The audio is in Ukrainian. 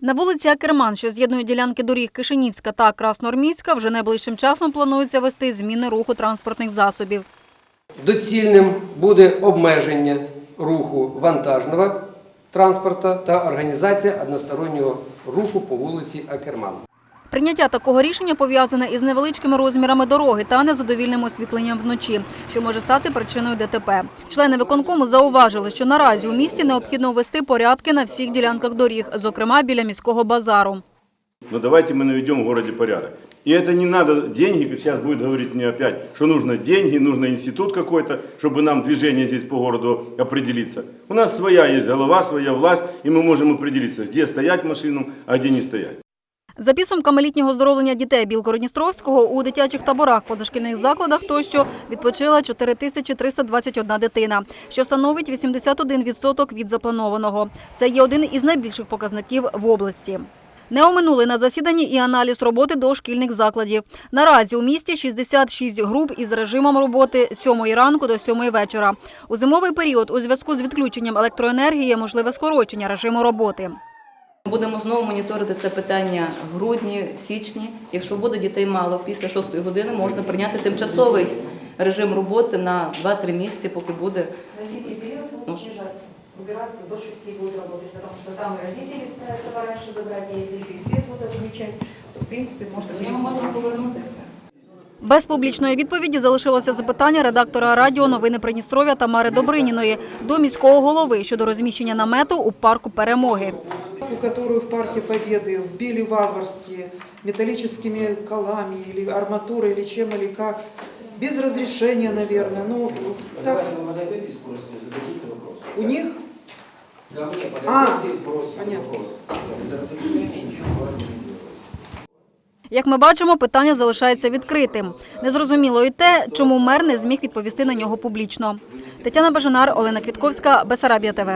На вулиці Акерман, що з'єднує ділянки доріг Кишинівська та Красноармійська, вже найближчим часом планується вести зміни руху транспортних засобів. Доцільним буде обмеження руху вантажного транспорту та організація одностороннього руху по вулиці Акерман. Прийняття такого рішення пов'язане із невеличкими розмірами дороги та незадовільним освітленням вночі, що може стати причиною ДТП. Члени виконкому зауважили, що наразі у місті необхідно ввести порядки на всіх ділянках доріг, зокрема біля міського базару. Но давайте мы наведем в городе порядок. И это не надо деньги, как сейчас будет говорить мне опять, что нужно деньги, нужно институт какой-то, чтобы нам движение здесь по городу определиться. У нас своя есть голова, своя власть, и мы можем определиться, где стоять машинам, а где не стоять. За підсумками літнього оздоровлення дітей Білгородністровського у дитячих таборах, позашкільних закладах тощо відпочила 4321 дитина, що становить 81% від запланованого. Це є один із найбільших показників в області. Не оминули на засіданні і аналіз роботи дошкільних закладів. Наразі у місті 66 груп із режимом роботи з 7 ранку до 7 вечора. У зимовий період у зв'язку з відключенням електроенергії можливе скорочення режиму роботи. Будемо знову моніторити це питання в грудні, січні. Якщо буде дітей мало після 6 години, можна прийняти тимчасовий режим роботи на 2-3 місяці, поки буде. На зимний период будут Может. снижаться, убираться, до 6 будут работать, потому что там и родители стараются пораньше забрать, а если еще и свет будут то, в принципе, можно Тоді повернутися. Без публічної відповіді залишилося запитання редактора радіо новини Придністров'я Тамари Добриніної до міського голови щодо розміщення намету у парку перемоги. Которую в Парке Победы вбили варварски металлическими колами или арматурой, или чем, или как. Без разрешения, наверное. Ну, так, подойдете, спросите, зададите вопрос. у них Да мне А, подойдете, спросите понятно. вопрос. Без разрешения ничего не делать. Як ми бачимо, питання залишається відкритим. Незрозуміло і те, чому мер не зміг відповісти на нього публічно. Тетяна Бажанар, Олена Квітковська, Бесарабія ТВ.